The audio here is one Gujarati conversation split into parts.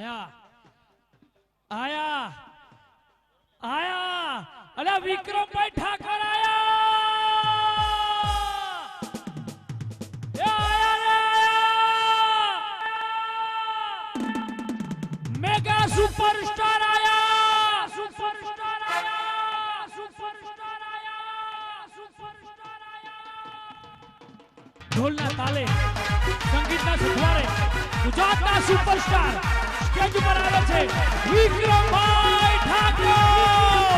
આયા આયા આયા અલા વિક્રમભાઈ ઠાકર આયા મેગા સુપરસ્ટાર આયા સુપરસ્ટાર આયા સુપરસ્ટાર આયા સુપરસ્ટાર આયા ઢોલના તાલે સંગીતના સુખવારે ગુજરાતના સુપરસ્ટાર સ્ટેજ ઉપર આવે છે વિક્રમભાઈ ઠાકોર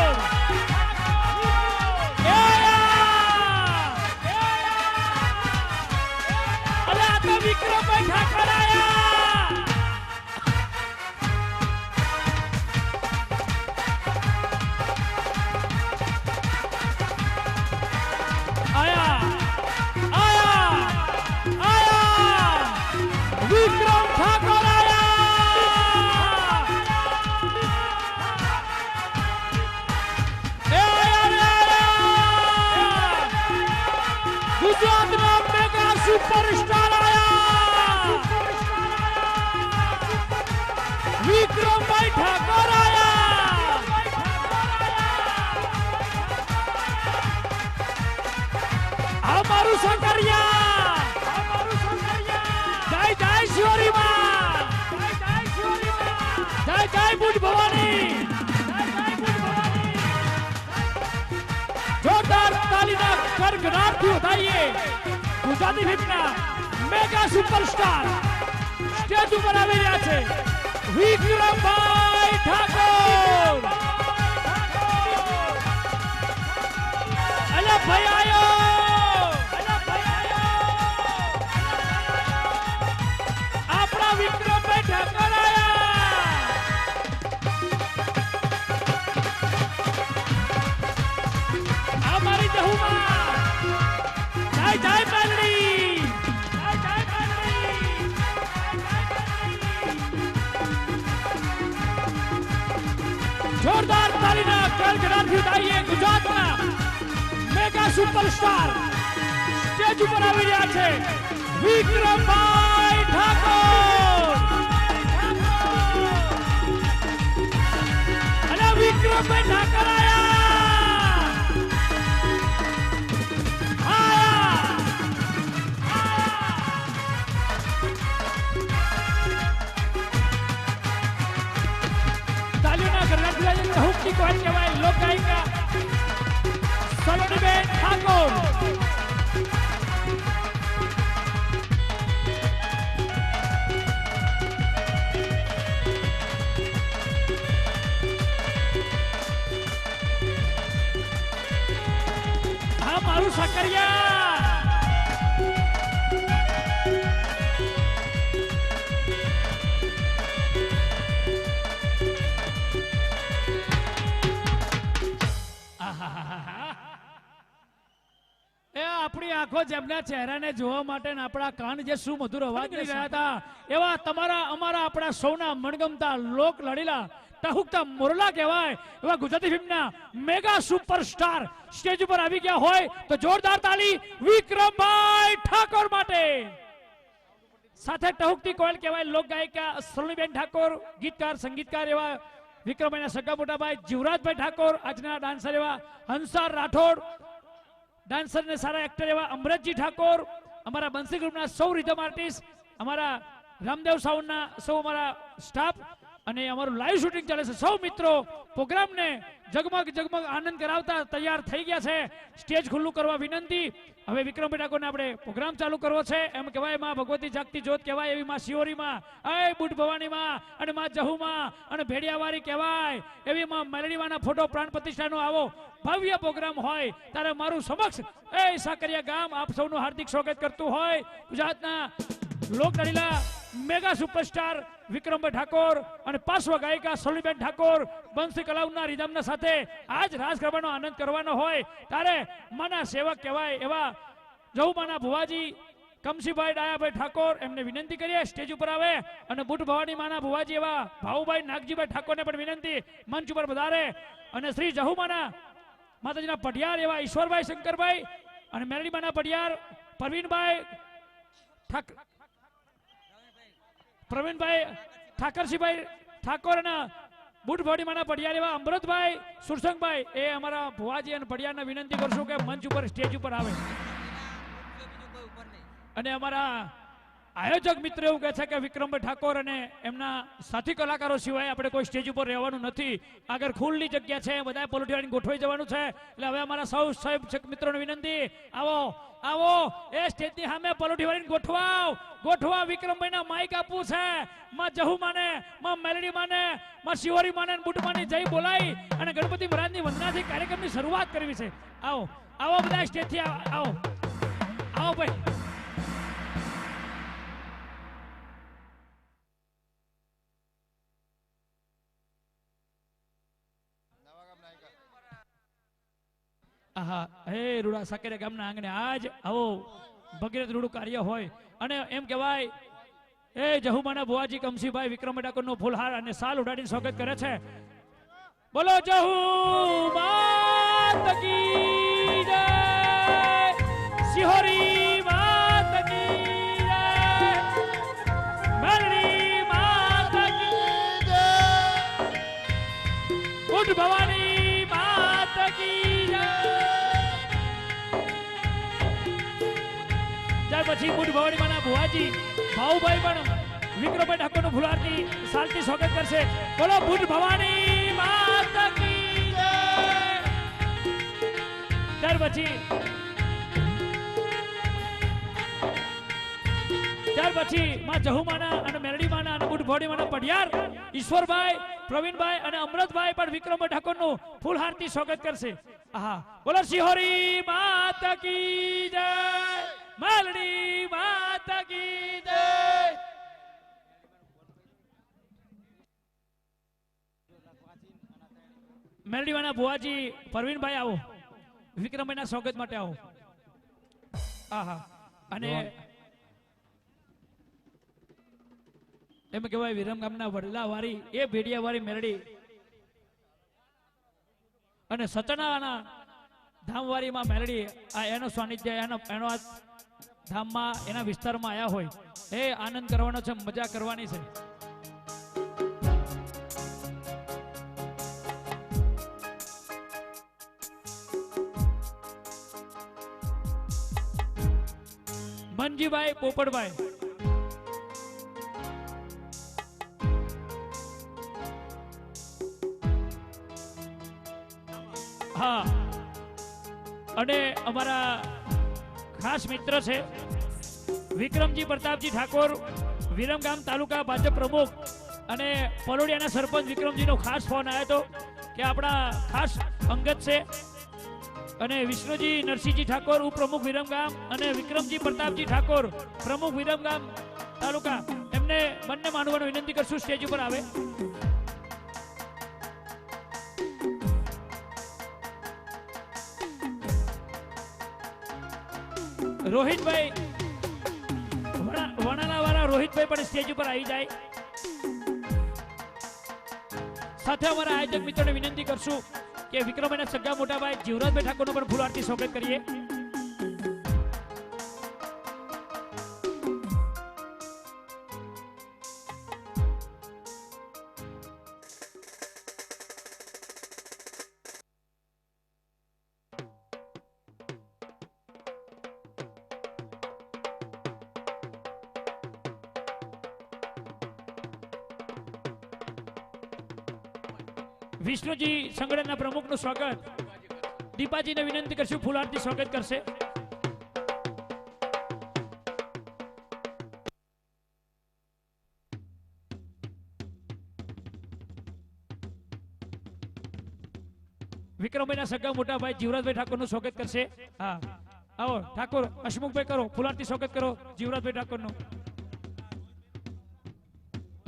મારું સંકરિયા જય જય શિવરીમાં જય જય જય જય ભવાની જોરદાર મેગા સુપરસ્ટાર સ્ટેજ ઉપર રહ્યા છે. વિક્રમભાઈ જોરદાર તાલીના કલકડાથી ઉઠાઈએ ગુજરાતના મેગા સુપરસ્ટાર. સ્ટેજ ઉપર આવી રહ્યા છે વિક્રમભાઈ ઠાકોર. અને વિક્રમભાઈ ઠાકોર ઠાકોર મારું સકરિયા! આપણી આંખો જેમના ચહેરાને જોવા માટે આપણા કાન જે સુમધુર અવાજ કરી રહ્યા હતા એવા તમારા અમારા આપણા સૌના મણગમતા લોક લડીલા ટહુકતા મોરલા કહેવાય એવા ગુજરાતી ફિલ્મના મેગા સુપરસ્ટાર સ્ટેજ ઉપર આવી ગયા હોય તો જોરદાર તાલી વિક્રમભાઈ ઠાકોર માટે. સાથે ટહુકતી કોયલ કહેવાય લોક ગાયિકા સલોનીબેન ઠાકોર ગીતકાર સંગીતકાર એવા વિક્રમભાઈના સગા મોટાભાઈ જીવરાજભાઈ ઠાકોર આજના ડાન્સર એવા હંસાર રાઠોડ ડાન્સર ને સારા એક્ટર એવા અમરતજી ઠાકોર, અમારા બંસી ગ્રુપના સૌ રિધમ આર્ટિસ્ટ અમારા રામદેવ સાઉન્ડના સૌ અમારા સ્ટાફ અને અમારું લાઈવ શૂટિંગ ચાલે છે. સૌ મિત્રો પ્રોગ્રામને જગમગ જગમગ આનંદ કરાવતા તૈયાર થઈ ગયા છે. સ્ટેજ ખુલ્લું કરવા વિનંતી. હવે વિક્રમ ઠાકોરને આપણે પ્રોગ્રામ ચાલુ કરવો છે. એમ કહેવાયમાં ભગવતી જાગતી જ્યોત કહેવાય એવી માં શિવરીમાં અય બુટ ભવાનીમાં અને માં જહુમાં અને ભેડિયાવારી કહેવાય. એવી માં મેલડીમાંના ફોટો પ્રાણ પ્રતિષ્ઠાનો આવો ભવ્ય પ્રોગ્રામ હોય ત્યારે મારું સમક્ષ એ સાકરિયા ગામ આપ સૌનું હાર્દિક સ્વાગત કરતું હોય. ગુજરાતના લોક લડીલા મેગા સુપરસ્ટાર વિક્રમભાઈ ઠાકોર અને પાર્શ્વ ગાયિકા સોલીબેન ઠાકોર બંસી કલાઉના રિધમના સાથે આજ રાસ ગરબાનો આનંદ કરવાનો હોય ત્યારે માના સેવક કહેવાય એવા જહુમાના ભુવાજી, કમસીભાઈ ડાયાભાઈ ઠાકોર એમને વિનંતી કરીએ, સ્ટેજ ઉપર આવે અને બુટ ભવાની માના ભુવાજી એવા ભાઉભાઈ નાગજીભાઈ ઠાકોરને પણ વિનંતી, મંચ ઉપર વધારે અને શ્રી જહુમાના માતાજીના પઢિયાર એવા ઈશ્વરભાઈ શંકરભાઈ અને મેરડીમાના પઢિયાર પરવીનભાઈ ઠાક પ્રવીણભાઈ ઠાકરસિંહભાઈ ઠાકોર અને બુટભડીમાંના પડિયાર એવા અમૃતભાઈ સુરસંગભાઈ, એ અમારા ભુવાજી અને પડિયારને વિનંતી કરશું કે મંચ ઉપર, સ્ટેજ ઉપર આવે. અને અમારા આયોજક મિત્ર એવું કહે છે કે વિક્રમભાઈ ઠાકોર અને એમના સાથી કલાકારો સિવાય આપણે કોઈ સ્ટેજ ઉપર રહેવાનું નથી. આગળ ખુલ્લી જગ્યા છે બધા પોલિટિવાઈને ગોઠવાઈ જવાનું છે. એટલે હવે અમારા સૌ સાહેબ મિત્રોને વિનંતી, આવો આવો, એ સ્ટેજની સામે પલોઠી ગોઠવાવ. ગોઠવા વિક્રમભાઈના માઇક આપવું છે. માં જહુ માને, માં મેલડી માને, માં શિવરી માને ને બુટ માની જય બોલાઈ. અને ગણપતિ મહારાજની વંદનાથી કાર્યક્રમની શરૂઆત કરવી છે. આવો આવો બધા સ્ટેજથી આવો. આવો ભાઈ. આહા હે, રૂડા સાકેરા ગામના આંગણે આજ આવો ભગીરથ રૂડું કાર્ય હોય. અને એમ કહેવાય, એ જહુમાના ભુવાજી કમસીભાઈ વિક્રમ ડાકોરનો ફૂલહાર અને સાલ ઉડાડીને સ્વાગત કરે છે. બોલો જહુ સિહોરી પછી બુટ ભવાડી માના ભુવાજી, ભાઉભાઈ પણ વિક્રમભાઈ ઠાકોરનું ફુલારથી સાલથી સ્વાગત કરશે. બોલો બુટ ભવાની માત કી ત્યાર પછી ત્યાર પછી માં જહુમાના અને મેરડીમાના અને બુટ ભવાડીમાના પઢિયાર ઈશ્વરભાઈ, પ્રવીણભાઈ અને અમૃતભાઈ પણ વિક્રમભાઈ ઠાકોરનું ફૂલહારથી સ્વાગત કરશે. આહા, બોલો, શિહોરી માતા કી જય. મેલડી માત કી જય. મેલડીવાના ભુવાજી પરવીનભાઈ આવો. વિક્રમભાઈના સ્વાગત માટે આવો. આહા. અને એમ કહેવાય વિરમ ગામના વડલા વાળી એ ભેડિયા વાળી મેરડી અને સચનાના ધામવારીમાં મેલડી આ એનો સાનિધ્ય એનો એનો આ ધામમાં, એના વિસ્તારમાં આવ્યા હોય. એ આનંદ કરવાનો છે, મજા કરવાની છે. મનજીભાઈ પોપડભાઈ હા. અને અમારા ખાસ મિત્ર છે. વિક્રમજી પ્રતાપજી ઠાકોર, વિરમગામ તાલુકા ભાજપ પ્રમુખ અને પલોડિયાના સરપંચ વિક્રમજીનો ખાસ ફોન આવ્યો હતો કે આપણા ખાસ અંગત છે. અને વિષ્ણુજી નરસિંહજી ઠાકોર, ઉપપ્રમુખ વિરમગામ અને વિક્રમજી પ્રતાપજી ઠાકોર, પ્રમુખ વિરમગામ તાલુકા. એમને બંને માનવાનો વિનંતી કરશું સ્ટેજ ઉપર આવે. રોહિતભાઈ વણાલા વાળા રોહિતભાઈ પણ સ્ટેજ ઉપર આવી જાય. સાથે અમારા આયોજક મિત્રોને વિનંતી કરશું કે વિક્રમભાઈના સગા મોટાભાઈ જીવરાજભાઈ ઠાકોરનો પણ ફૂલ આરતી સ્વાગત કરીએ. વિષ્ણુજી સંગઠનના પ્રમુખનું સ્વાગત. દીપાજીને વિનંતી કરશું ફૂલ આરતી સ્વાગત કરશે. વિક્રમભાઈના સગા મોટા ભાઈ જીવરાજભાઈ ઠાકોરનું સ્વાગત કરશે. હા. આવો ઠાકોર હસમુખભાઈ કરો ફૂલ આરતી સ્વાગત કરો જીવરાજભાઈ ઠાકોરનું.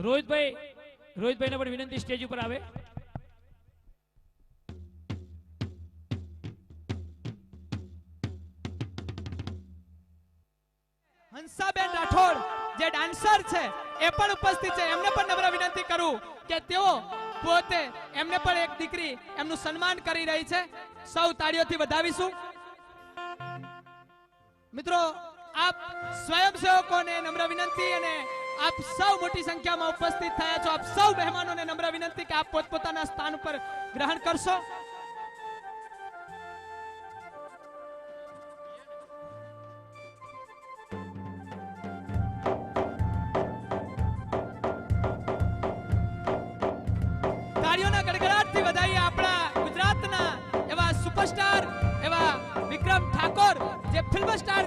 રોહિતભાઈ રોહિતભાઈને પણ વિનંતી સ્ટેજ ઉપર આવે. છે. એ પણ ઉપસ્થિત છે. એમને પણ નમ્ર વિનંતી કરું કે તેઓ પોતે એમને પણ એક દીકરી એમનું સન્માન કરી રહી છે. સૌ તાળીઓથી વધાવીશું. મિત્રો, આપ સ્વયંસેવકોને નમ્ર વિનંતી અને આપ સૌ મોટી સંખ્યામાં ઉપસ્થિત થયા છો. આપ સૌ મહેમાનોને નમ્ર વિનંતી કે આપ પોતપોતાના સ્થાન પર ગ્રહણ કરશો. ગડગડાટથી વધાવીએ આપણા ગુજરાતના એવા સુપરસ્ટાર, એવા વિક્રમ ઠાકોર, જે ફિલ્મ સ્ટાર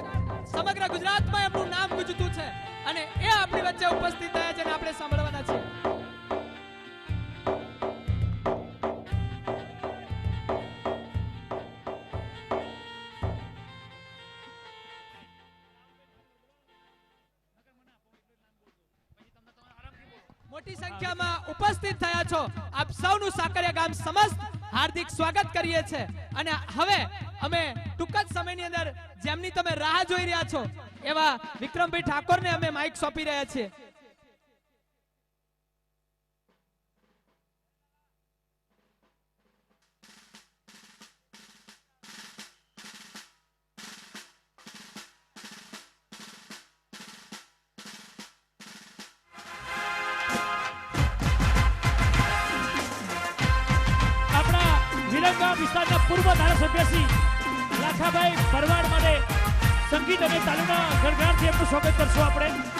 સમગ્ર ગુજરાતમાં એમનું નામ ગુજતું છે. અને એ આપણી વચ્ચે ઉપસ્થિત થયા છે અને આપણે સાંભળવાના છે મોટી સંખ્યામાં ઉપસ્થિત થયા છો. આપ સૌનું સાકરિયા ગામ સમસ્ત હાર્દિક સ્વાગત કરીએ છે અને હવે અમે ટૂંક જ સમયની અંદર જેમની તમે રાહ જોઈ રહ્યા છો, એવા વિક્રમભાઈ ઠાકોરને અમે માઇક સોંપી રહ્યા છીએ. વિસ્તારના પૂર્વ ધારાસભ્ય શ્રી લાખાભાઈ ભરવાડ માટે સંગીત અને તાલુના ગણગાણથી એમનું સ્વાગત કરશું આપણે.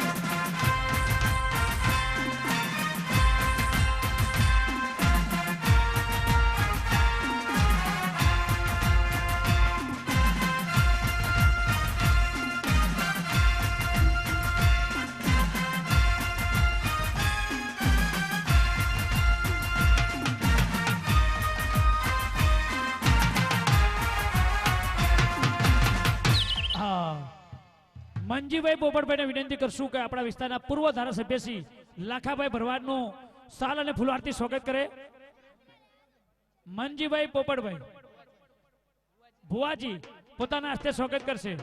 મંજીભાઈ પોપટભાઈને વિનંતી કરશું કે આપણા વિસ્તારના પૂર્વ ધારાસભ્ય શ્રી લાખાભાઈ ભરવાડનું સાલ અને ફુલહારથી સ્વાગત કરે. મનજીભાઈ પોપટભાઈ ભુવાજી પોતાના હસ્તે સ્વાગત કરશે.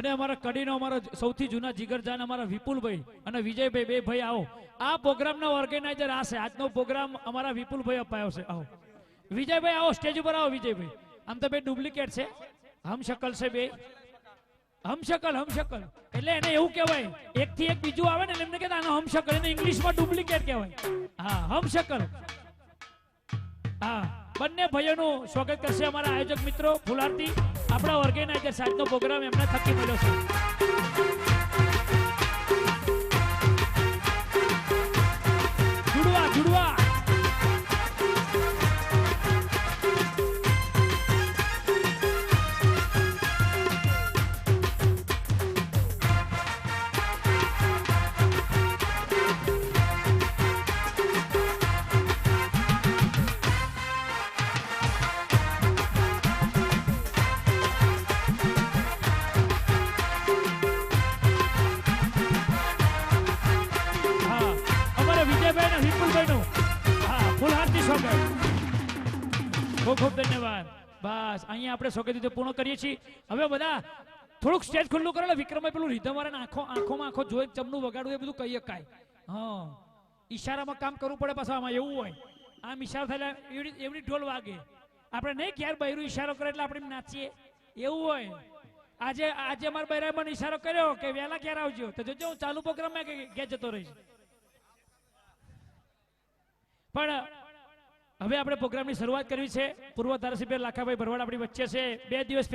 અને અમારા કડીનો અમારા સૌથી જૂના જીગરજાન અમારા વિપુલભાઈ અને વિજયભાઈ, બે ભાઈ, આવો. આ પ્રોગ્રામના ઓર્ગેનાઇઝર આ છે. આજનો પ્રોગ્રામ અમારા વિપુલભાઈ અપાયો છે. આવો. વિજયભાઈ, આવો સ્ટેજ ઉપર આવો, વિજયભાઈ. આમ તો બે ડુપ્લિકેટ છે. હમશકલ છે બે. હમશકલ હમશકલ. એટલે એને એવું કહેવાય એક થી એક બીજું આવે ને એમને કહેતા, આનો હમશકલ. એને ઇંગ્લિશમાં ડુપ્લિકેટ કહેવાય. હા, હમશકલ. હા, બંને ભાઈઓનું સ્વાગત કરશે અમારા આયોજક મિત્રો ફુલારતી આપણા ઓર્ગેનાઇઝર સાહેબનો પ્રોગ્રામ એમના થકી મળ્યો છે. આપણે સ્વાગત પૂર્ણ કરીએ છીએ. હવે બધા થોડુંક સ્ટેજ ખુલ્લું કરો વિક્રમભાઈ પેલું રીધમ વાળા આંખો આંખોમાં આંખો જોઈ ચમનું વગાડવું એ બધું કહી શકાય હા. ઈશારામાં કામ કરવું પડે પાછા આમાં, એવું હોય. આમ ઈશારો થયેલા એવડી એવડી ઢોલ વાગે. આપણે નહીં ક્યારે બૈરું ઈશારો કરે એટલે આપણે નાચીએ. એવું હોય. આજે આજે અમારા બૈરાએ ઈશારો કર્યો કે વહેલા ક્યારે આવજો. તો જોજો, હું ચાલુ પ્રોગ્રામમાં કે જતો રહીશ. પણ હવે આપણે પ્રોગ્રામની શરૂઆત કરવી છે. પૂર્વ ધારાસભ્ય લાખાભાઈ ભરવાડ આપણી વચ્ચે છે. બે દિવસ